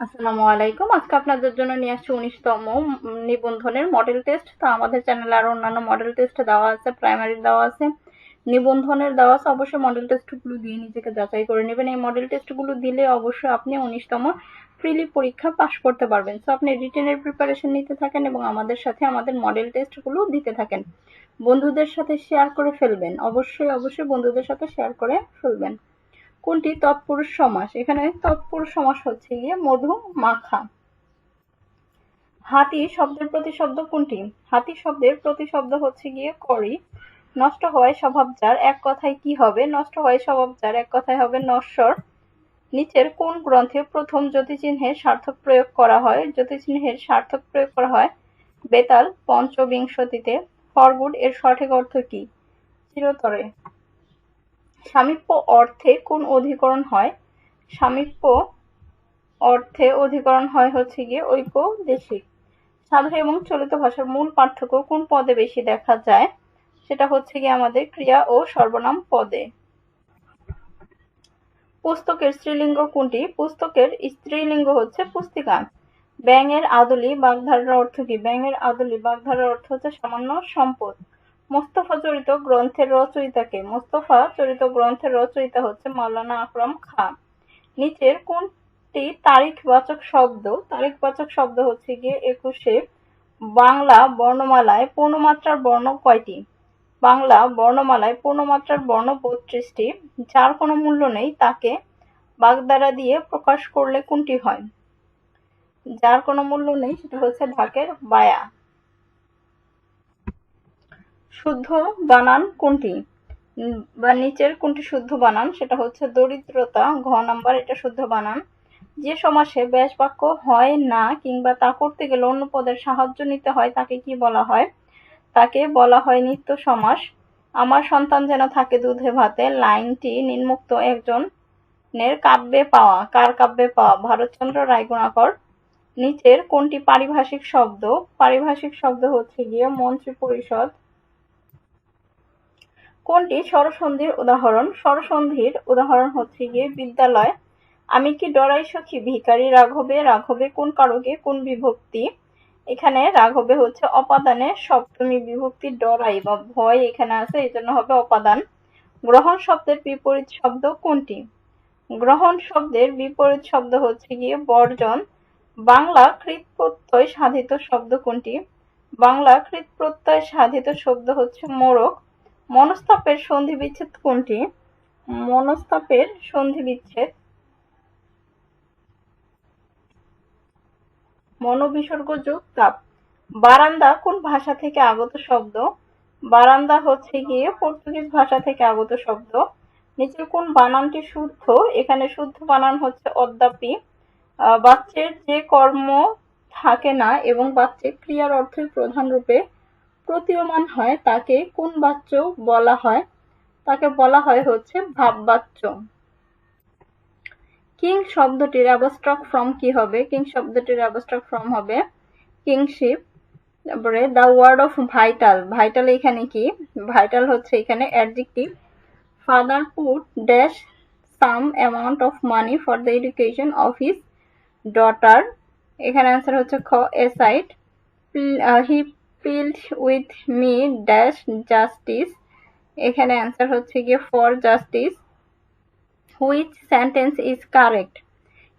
আসসালামু আলাইকুম। আজকে আপনাদের জন্য নিয়ে আসছি উনিশতম নিবন্ধনের মডেল টেস্ট তো আমাদের চ্যানেলে আরও অন্যান্য মডেল টেস্ট দেওয়া আছে প্রাইমারি দেওয়া আছে। নিবন্ধনের দেওয়া আছে, অবশ্যই মডেল টেস্টগুলো দিয়ে নিজেকে যাচাই করে নেবেন। এই মডেল টেস্টগুলো দিলে অবশ্যই আপনি উনিশতম প্রিলি পরীক্ষা পাশ করতে পারবেন। সো আপনি রিটেনের প্রিপারেশন নিতে থাকেন এবং আমাদের সাথে আমাদের মডেল টেস্টগুলো দিতে থাকেন। বন্ধুদের সাথে শেয়ার করে ফেলবেন। অবশ্যই অবশ্যই বন্ধুদের সাথে শেয়ার করে ফেলবেন। কোনটি তৎপুরুষ সমাস? এখানে তৎপুরুষ সমাস হচ্ছে গিয়ে মধু মাখা। হাতি শব্দের প্রতিশব্দ কোনটি? হাতি শব্দের প্রতিশব্দ হচ্ছে গিয়ে করি। নষ্ট হয় স্বভাব যার, এক কথায় কি হবে? নষ্ট হয় স্বভাব যার, এক কথায় হবে নশ্বর। নিচের কোন গ্রন্থে প্রথম জ্যোতিচিহ্নের সার্থক প্রয়োগ করা হয়? জ্যোতিচিহ্নের সার্থক প্রয়োগ করা হয় বেতাল পঞ্চবিংশতিতে। ফরগুড এর সঠিক অর্থ কি? চিরতরে। সামীপ্য অর্থে কোন অধিকরণ হয়? সামীপ্য অর্থে অধিকরণ হয় হচ্ছে গিয়ে ঐকদেশিক সাধু এবং চলিত ভাষার মূল পার্থক্য কোন পদে বেশি দেখা যায়? সেটা হচ্ছে গিয়ে আমাদের ক্রিয়া ও সর্বনাম পদে। পুস্তকের স্ত্রীলিঙ্গ কোনটি? পুস্তকের স্ত্রীলিঙ্গ হচ্ছে পুস্তিকা ব্যাঙের আদলি বাগধারার অর্থ কি? ব্যাঙের আদলি বাগধারার অর্থ হচ্ছে সামান্য সম্পদ। মোস্তফা চরিত গ্রন্থের রচয়িতাকে। মোস্তফা চরিত গ্রন্থের রচয়িতা হচ্ছে মাওলানা আকরাম খান। নিচের কোনটি তারিখবাচক শব্দ? তারিখবাচক শব্দ হচ্ছে গিয়ে একুশে বাংলা বর্ণমালায় পূর্ণমাত্রার বর্ণ কয়টি? বাংলা বর্ণমালায় পূর্ণমাত্রার বর্ণ বত্রিশটি। যার কোনো মূল্য নেই, তাকে বাগধারা দিয়ে প্রকাশ করলে কোনটি হয়? যার কোনো মূল্য নেই, সেটা হচ্ছে ঢাকের বায়া। শুদ্ধ বানান কোনটি? বা নিচের কোনটি শুদ্ধ বানান, সেটা হচ্ছে দরিদ্রতা, ঘ নাম্বার, এটা শুদ্ধ বানান। যে সমাসে ব্যাস বাক্য হয় না কিংবা তা করতে গেলে অন্য পদের সাহায্য নিতে হয়, তাকে কি বলা হয়? তাকে বলা হয় নিত্য সমাস। আমার সন্তান যেন থাকে দুধে ভাতে, লাইনটি নিম্মুক্ত একজনের কাব্যে পাওয়া, কার কাব্যে পাওয়া? ভারতচন্দ্র রায়গুণাকর। নিচের কোনটি পারিভাষিক শব্দ? পারিভাষিক শব্দ হচ্ছে গিয়ে মন্ত্রী পরিষদ কোনটি স্বরসন্ধির উদাহরণ? স্বরসন্ধির উদাহরণ হচ্ছে গিয়ে, বিদ্যালয়, আমি কি ডরাই সখী, ভিখারি, রাঘবে? রাঘবে কোন কারকে? কোন বিভক্তি? এখানে রাঘবে হচ্ছে অপাদানে, সপ্তমী বিভক্তি ডরাই বা ভয় এখানে আছে, এই জন্য হবে অপাদান। গ্রহণ শব্দের বিপরীত শব্দ কোনটি? গ্রহণ শব্দের বিপরীত শব্দ হচ্ছে গিয়ে, বর্জন। বাংলা কৃত প্রত্যয় সাধিত শব্দ কোনটি? বাংলা কৃত প্রত্যয় সাধিত শব্দ হচ্ছে মোরক মনস্তাপের সন্ধি বিচ্ছেদ কোনটি? মনস্তাপের সন্ধি বিচ্ছেদ। মনোবিসর্গ যোগ তাপ। বারান্দা কোন ভাষা থেকে আগত শব্দ? বারান্দা হচ্ছে গিয়ে পর্তুগিজ ভাষা থেকে আগত শব্দ। নিচের কোন বানানটি শুদ্ধ? এখানে শুদ্ধ বানান হচ্ছে অদ্যাপি। বাচ্চের যে কর্ম থাকে না এবং বাচ্চের ক্রিয়ার অর্থের প্রধান রূপে প্রতীয়মান হয় তাকে কোন বাচ্য বলা হয়। তাকে বলা হয় হচ্ছে ভাববাচ্য। কিং শব্দটির অ্যাবস্ট্রাক্ট ফ্রম কি হবে? কিং শব্দটির অ্যাবস্ট্রাক্ট ফ্রম হবে কিংশিপ, তারপরে the word of vital. Vital এখানে কি? ভাইটাল হচ্ছে এখানে adjective. Father put dash some amount of money for the education of his daughter. এখানে অ্যান্সার হচ্ছে খ aside he pleaded with me dash justice. এখানে অ্যান্সার হচ্ছে গিয়ে for justice which sentence is correct.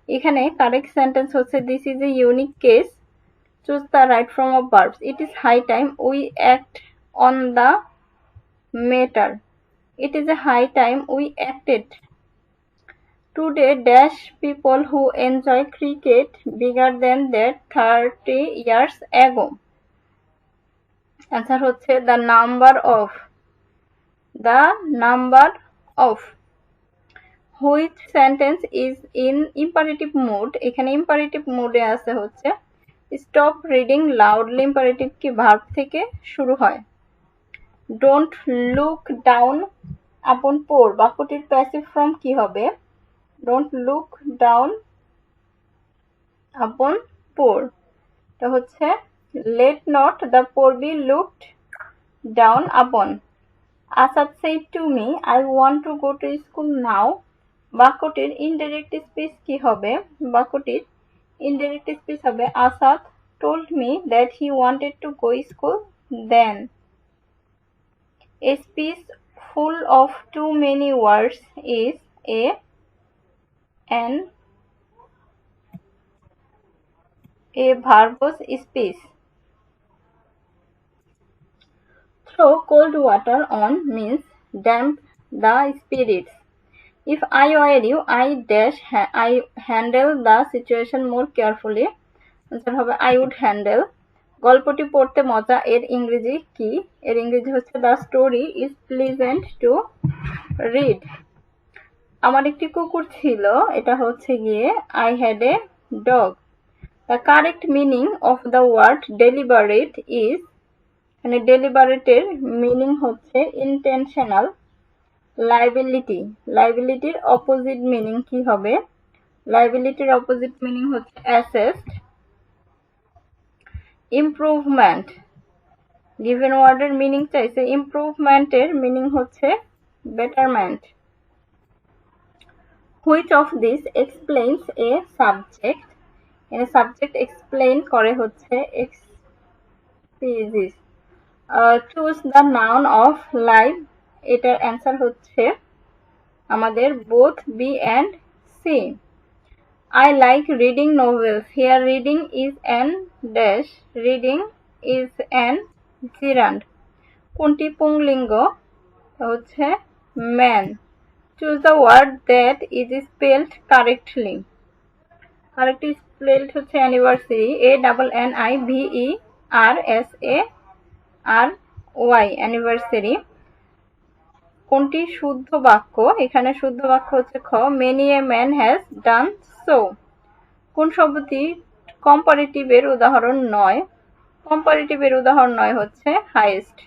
এখানে কারেক্ট সেন্টেন্স হচ্ছে this is a unique case choose the right form of verbs. It is high time we act on the matter it is a high time we acted Today, dash people who enjoy cricket bigger than that 30 years ago. Answer হচ্ছে the number of the number of which sentence is in imperative mood এখানে imperative মুডে আছে হচ্ছে stop reading loudly imperative কি verb থেকে শুরু হয়? Don't look down upon poor বাক্যটির প্যাসিভ ফর্ম কি হবে? Don't look down upon poor এটা হচ্ছে let not the poor be looked down upon Asad said to me I want to go to school now বাক্যটির indirect speech কি হবে? বাক্যটির indirect speech হবে Asad told me that he wanted to go school then. A speech full of too many words is a, an, a verbose speech. Throw cold water on means damp the spirits. If i were you, i dash ha- i handle the situation more carefully. Answer হবে I would handle গল্পটি পড়তে মজা, এর ইংরেজি কি? এর ইংরেজি হচ্ছে the story is pleasant to read আমার একটি কুকুর ছিল, এটা হচ্ছে গিয়ে I had a dog the correct meaning of the word deliberate is মানে ডেলিবারেটের মিনিং হচ্ছে ইন্টেনশনাল লাইবিলিটি লাইবিলিটির অপোজিট মিনিং কি হবে? লাইবিলিটির অপোজিট মিনিং হচ্ছে অ্যাসেস্ট ইমপ্রুভমেন্ট গিভেন ওয়ার্ডের মিনিং চাইছে ইমপ্রুভমেন্টের মিনিং হচ্ছে betterment which of this explains a subject এখানে সাবজেক্ট এক্সপ্লেইন করে হচ্ছে এক্সপিজিস choose the noun of live এটার অ্যান্সার হচ্ছে আমাদের both B and C I like reading novels. Here reading is an dash. Reading is an gerund. কোনটি পুংলিঙ্গ হচ্ছে man choose the word that is spelled correctly correctly spelled হচ্ছে anniversary A double N I V E R S A R Y anniversary কোনটি শুদ্ধ বাক্য? এখানে শুদ্ধ বাক্য হচ্ছে খ many a man has done so কোন শব্দটি কম্পারেটিভের উদাহরণ নয়? কম্পারেটিভের উদাহরণ নয় হচ্ছে হাইয়েস্ট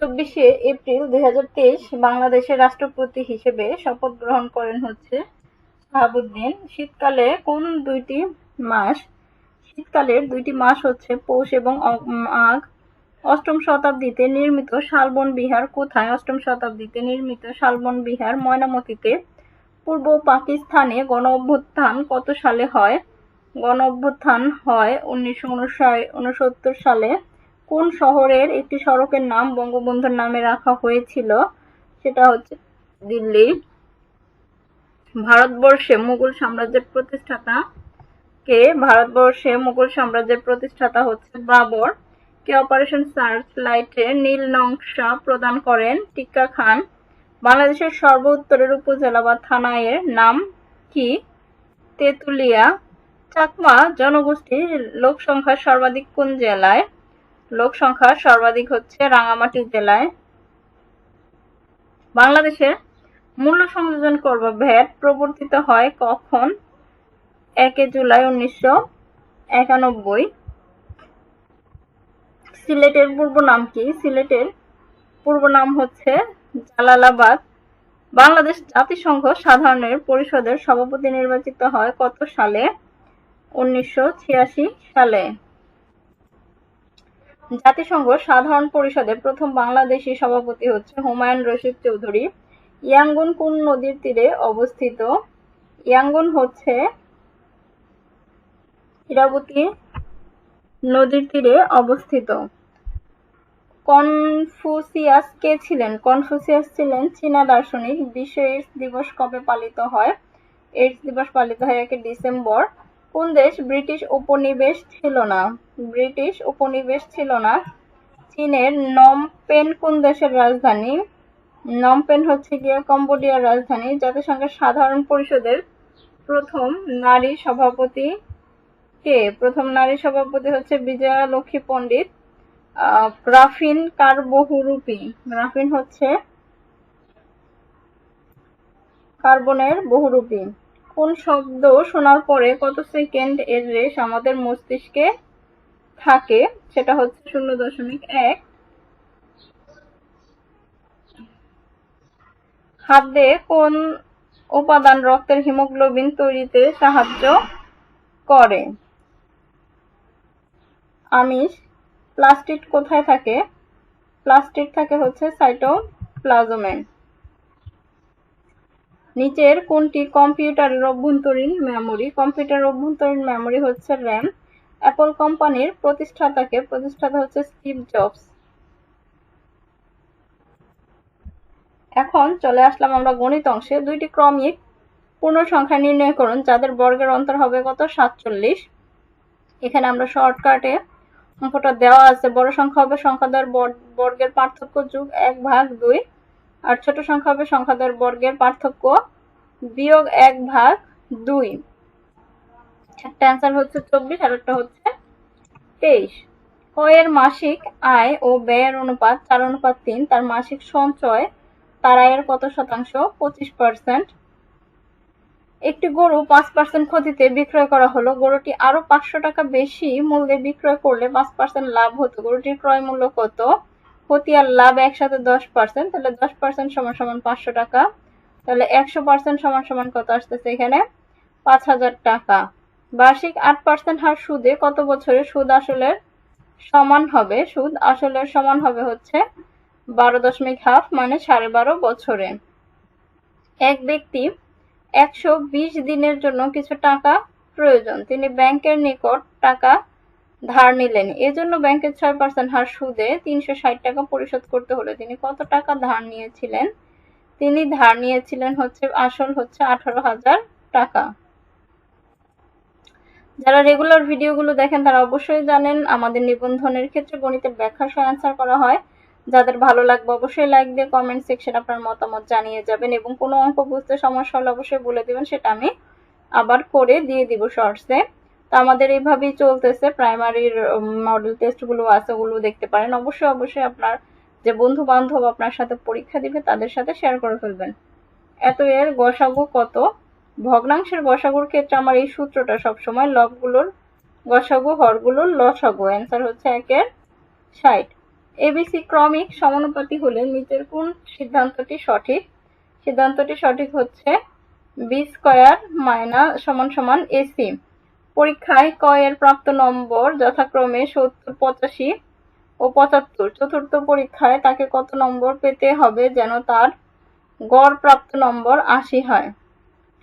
চব্বিশে এপ্রিল দুই হাজার তেইশ, বাংলাদেশের রাষ্ট্রপতি হিসেবে শপথ গ্রহণ করেন হচ্ছে শাহাবুদ্দিন। শীতকালে কোন দুইটি মাস শীতকালের দুইটি মাস হচ্ছে পৌষ এবং মাঘ অষ্টম শতাব্দীতে নির্মিত শালবন বিহার কোথায়? অষ্টম শতাব্দীতে নির্মিত শালবন বিহার ময়নামতিতে। পূর্ব পাকিস্তানে গণ অভ্যুত্থান কত সালে হয়? গণ অভ্যুত্থান হয় উনিশশো উনসত্তর সালে। কোন শহরের একটি সড়কের নাম বঙ্গবন্ধুর নামে রাখা হয়েছিল? সেটা হচ্ছে দিল্লি। ভারতবর্ষে মুঘল সাম্রাজ্যের প্রতিষ্ঠাতা কে ভারতবর্ষে মুঘল সাম্রাজ্যের প্রতিষ্ঠাতা হচ্ছে বাবর, কে অপারেশন সার্চ লাইটে নীল নকশা প্রদান করেন টিক্কা খান, বাংলাদেশের সর্ব উত্তরের উপজেলা বা থানায়ের নাম কি? তেতুলিয়া, চাকমা জনগোষ্ঠীর লোক সংখ্যা সর্বাধিক কোন জেলায়? লোক সংখ্যা সর্বাধিক হচ্ছে রাঙামাটি জেলায়। বাংলাদেশের মূল্য সংযোজন করব ভ্যাট প্রবর্তিত হয় কখন? একে জুলাই উনিশশো একানব্বই। সিলেটের পূর্ব নাম কি? সিলেটের পূর্ব নাম হচ্ছে জালালাবাদ। বাংলাদেশ জাতিসংঘ সাধারণের পরিষদের সভাপতি নির্বাচিত হয় কত সালে? উনিশশো সালে। জাতিসংঘ সাধারণ পরিষদের প্রথম বাংলাদেশি সভাপতি হচ্ছে হুমায়ুন রশিদ চৌধুরী। ইয়াঙ্গুন কোন নদীর তীরে অবস্থিত? ইয়াঙ্গুন হচ্ছে ইরাবতী নদীর তীরে অবস্থিত। কনফুসিয়াস কে ছিলেন? কনফুসিয়াস ছিলেন চীনা দার্শনিক। বিশ্ব এইডস দিবস কবে পালিত হয়? এইডস দিবস পালিত হয় একে ডিসেম্বর। কোন দেশ? ব্রিটিশ উপনিবেশ ছিল না। ব্রিটিশ উপনিবেশ ছিল না। চীনের নমপেন কোন দেশের রাজধানী? নমপেন হচ্ছে গিয়ে কম্বোডিয়ার রাজধানী। জাতিসংঘের সাধারণ পরিষদের প্রথম নারী সভাপতি কে? প্রথম নারী সভাপতি হচ্ছে বিজয়া লক্ষ্মী পণ্ডিত গ্রাফিন কার বহুরূপী গ্রাফিন হচ্ছে কার্বনের বহুরূপী। কোন শব্দ শোনার পরে কত সেকেন্ড এর রেশ আমাদের মস্তিষ্কে থাকে? সেটা হচ্ছে শূন্য দশমিক এক। খাদ্যে কোন উপাদান রক্তের হিমোগ্লোবিন তৈরিতে সাহায্য করে? আমিষ প্লাস্টিড কোথায় থাকে? প্লাস্টিড থাকে হচ্ছে সাইটোপ্লাজমে নিচের কোনটি? কম্পিউটারের অভ্যন্তরীণ মেমরি কম্পিউটার অভ্যন্তরীণ মেমরি হচ্ছে র্যাম অ্যাপল কোম্পানির প্রতিষ্ঠাতাকে প্রতিষ্ঠাতা হচ্ছে স্টিভ জবস এখন চলে আসলাম আমরা গণিত অংশে। দুইটি ক্রমিক পূর্ণ সংখ্যা নির্ণয় করুন, যাদের বর্গের অন্তর হবে কত? সাতচল্লিশ। এখানে আমরা শর্টকাটে অঙ্কটা দেওয়া আছে। বড় সংখ্যা হবে সংখ্যাদ্বয়ের বর্গের পার্থক্য যুগ এক ভাগ দুই, আর ছোট সংখ্যা হবে সংখ্যাদ্বয়ের বর্গের পার্থক্য বিয়োগ এক ভাগ দুই। একটা অ্যান্সার হচ্ছে চব্বিশ, আর একটা হচ্ছে তেইশ। ক এর মাসিক আয় ও ব্যয়ের অনুপাত, চার অনুপাত তিন, তার মাসিক সঞ্চয়, তার আয়ের কত শতাংশ? পঁচিশ পার্সেন্ট একটি গরু পাঁচ পার্সেন্ট ক্ষতিতে বিক্রয় করা হলো। গরুটি আরও পাঁচশো টাকা বেশি মূল্যে বিক্রয় করলে পাঁচ পার্সেন্ট লাভ হতো। গরুটির ক্রয় মূল্য কত? ক্ষতি আর লাভ একসাথে দশ পার্সেন্ট তাহলে দশ পার্সেন্ট সমান সমান পাঁচশো টাকা। তাহলে একশো পার্সেন্ট সমান সমান কত আসতেছে এখানে? পাঁচ হাজার টাকা। বার্ষিক আট পার্সেন্ট হার সুদে কত বছরে সুদ আসলের সমান হবে? সুদ আসলের সমান হবে হচ্ছে বারো দশমিক হাফ মানে সাড়ে বারো বছরে। এক ব্যক্তি একশো বিশ দিনের জন্য কিছু টাকা প্রয়োজন। তিনি ব্যাংকের নিকট টাকা ধার নিলেন। এজন্য ব্যাংকের ছয় পার্সেন্ট হার সুদে তিনশো ষাট টাকা পরিশোধ করতে হলে। তিনি কত টাকা ধার নিয়েছিলেন? তিনি ধার নিয়েছিলেন হচ্ছে, আসল হচ্ছে আঠারো হাজার টাকা। যারা রেগুলার ভিডিওগুলো দেখেন তারা অবশ্যই জানেন, আমাদের নিবন্ধনের ক্ষেত্রে গণিতের ব্যাখ্যা সহ অ্যান্সার করা হয়। যাদের ভালো লাগবে অবশ্যই লাইক দিয়ে কমেন্ট সেকশন আপনার মতামত জানিয়ে যাবেন এবং কোনো অঙ্ক বুঝতে সমস্যা হলে অবশ্যই বলে দেবেন, সেটা আমি আবার করে দিয়ে দিব শর্টসে তো আমাদের এইভাবেই চলতেছে প্রাইমারির মডেল টেস্টগুলো আছে, ওগুলো দেখতে পারেন। অবশ্যই অবশ্যই আপনার যে বন্ধু বান্ধব আপনার সাথে পরীক্ষা দিবে, তাদের সাথে শেয়ার করে ফেলবেন। এত এর গসাগু কত? ভগ্নাংশের গসাগুর ক্ষেত্রে আমার এই সূত্রটা সবসময় লবগুলোর গসাগু, হরগুলোর লসাগু। অ্যান্সার হচ্ছে একের ষাট। এবিসি ক্রমিক সমানুপাতি হলে নিচের কোন সিদ্ধান্তটি সঠিক? সিদ্ধান্তটি সঠিক হচ্ছে বি স্কয়ার মাইনাস সমান সমান এসি। পরীক্ষায় ক এর প্রাপ্ত নম্বর যথাক্রমে সত্তর, পঁচাশি ও পঁচাত্তর। চতুর্থ পরীক্ষায় তাকে কত নম্বর পেতে হবে যেন তার গড় প্রাপ্ত নম্বর আশি হয়?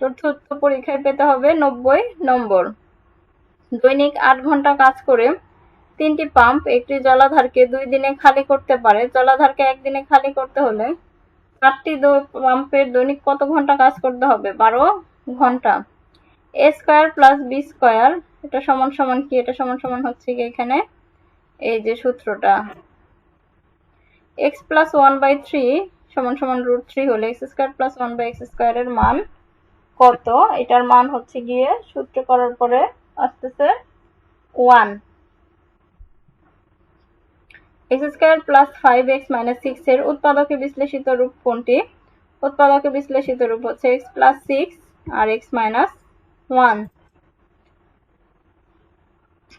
চতুর্থ পরীক্ষায় পেতে হবে নব্বই নম্বর। দৈনিক আট ঘণ্টা কাজ করে তিনটি পাম্প, একটি জলাধারকে দুই দিনে খালি করতে পারে। জলাধারকে একদিনে খালি করতে হলে চারটি পাম্পের দৈনিক কত ঘণ্টা কাজ করতে হবে? বারো ঘণ্টা। A square plus B square, এটা সমান সমান কি? এটা সমান সমান হচ্ছে কি এখানে? এই যে সূত্রটা। X plus one by three সমান সমান রুট থ্রি হলে X square plus one by X স্কোয়ারের মান কত? এটার মান হচ্ছে গিয়ে সূত্র করার পরে আসতেছে one X square plus five X minus six এর উৎপাদকে বিশ্লেষিত রূপ কোনটি? উৎপাদকে বিশ্লেষিত রূপ হচ্ছে এক্স প্লাস সিক্স আর এক্স মাইনাস ওয়ান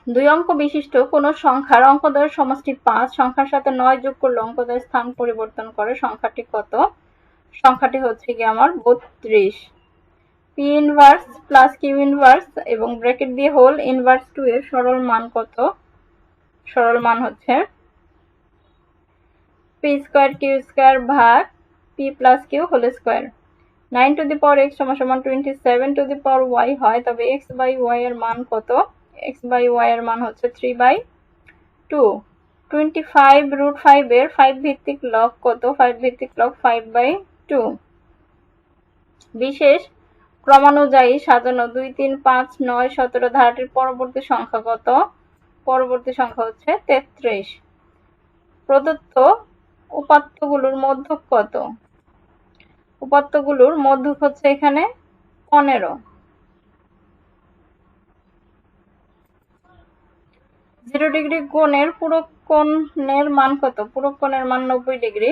দুই অঙ্ক বিশিষ্ট কোন সংখ্যার অঙ্কদ্বয়ের সমষ্টি পাঁচ, সংখ্যার সাথে নয় যোগ করলে অঙ্কদ্বয়ের স্থান পরিবর্তন করে সংখ্যাটি কত? সংখ্যাটি হচ্ছে কি আমার বত্রিশ। P inverse plus Q inverse এবং ব্র্যাকেট দিয়ে হোল ইনভার্স টু এর সরল মান কত? সরল মান হচ্ছে পি স্কোয়ার কিউ স্কোয়ার ভাগ P plus Q whole square nine to the power X সমান সমান twenty seven to the power Y হয়, তবে এক্স বাই ওয়াই এর মান কত? এক্স বাই ওয়াই এর মান হচ্ছে three by two twenty five root five এর ফাইভ ভিত্তিক লগ কত? ফাইভ ভিত্তিক লগ ফাইভ বাই টু বিশেষ ক্রমানুযায়ী সাজানো দুই, তিন, পাঁচ, নয়, সতেরো ধারাটির পরবর্তী সংখ্যা কত? পরবর্তী সংখ্যা হচ্ছে তেত্রিশ। প্রদত্ত উপাত্তগুলোর মধ্যক কত? উপাত্তগুলোর মধ্যক হচ্ছে এখানে পনেরো। জিরো ডিগ্রি কোণের পুরো কোণের মান কত? পুরো কোণের মান নব্বই ডিগ্রি।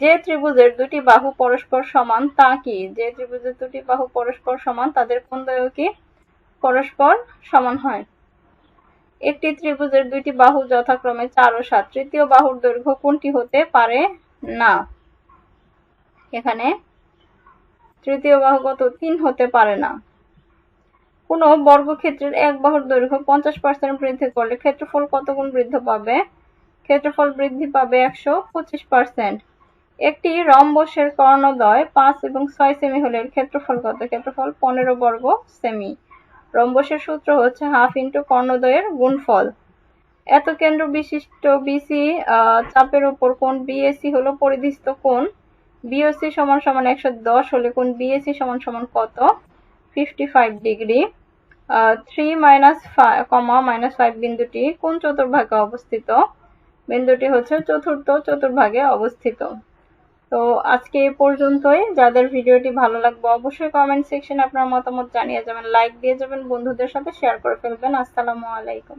যে ত্রিভুজের দুটি বাহু পরস্পর সমান তা কি? যে ত্রিভুজের দুটি বাহু পরস্পর সমান, তাদের কোন দ্বয় কি? পরস্পর সমান হয়। একটি ত্রিভুজের দুইটি বাহু যথাক্রমে চার ও সাত। তৃতীয় বাহুর দৈর্ঘ্য কোনটি হতে পারে? না। এখানে তৃতীয় বাহু কত তিন হতে পারে না। কোনো বর্গক্ষেত্রের এক বাহুর দৈর্ঘ্য পঞ্চাশ পার্সেন্ট বৃদ্ধি করলে ক্ষেত্রফল কত গুণ বৃদ্ধি পাবে? ক্ষেত্রফল বৃদ্ধি পাবে একশো পঁচিশ পার্সেন্ট একটি রম্বসের কর্ণদ্বয় পাঁচ এবং ছয় সেমি হলে ক্ষেত্রফল কত? ক্ষেত্রফল পনেরো বর্গ সেমি রম্বসের সূত্র হচ্ছে হাফ ইন্টু কর্ণদ্বয়ের গুণফল। এত কেন্দ্র বিশিষ্ট বিসি চাপের উপর কোণ বিএসি হলো পরিধিস্থ কোণ। বিওসি সমান সমান একশো দশ হলে কোণ বিএসি সমান সমান কত? Fifty five degree three minus comma minus five বিন্দুটি কোন চতুর্ভাগে অবস্থিত? বিন্দুটি হচ্ছে চতুর্থ চতুর্ভাগে অবস্থিত। তো আজকে এই পর্যন্তই। যাদের ভিডিওটি ভালো লাগবে অবশ্যই কমেন্ট সেকশনে আপনার মতামত জানিয়ে যাবেন লাইক দিয়ে যাবেন, বন্ধুদের সাথে শেয়ার করে ফেলবেন। আসসালামু আলাইকুম।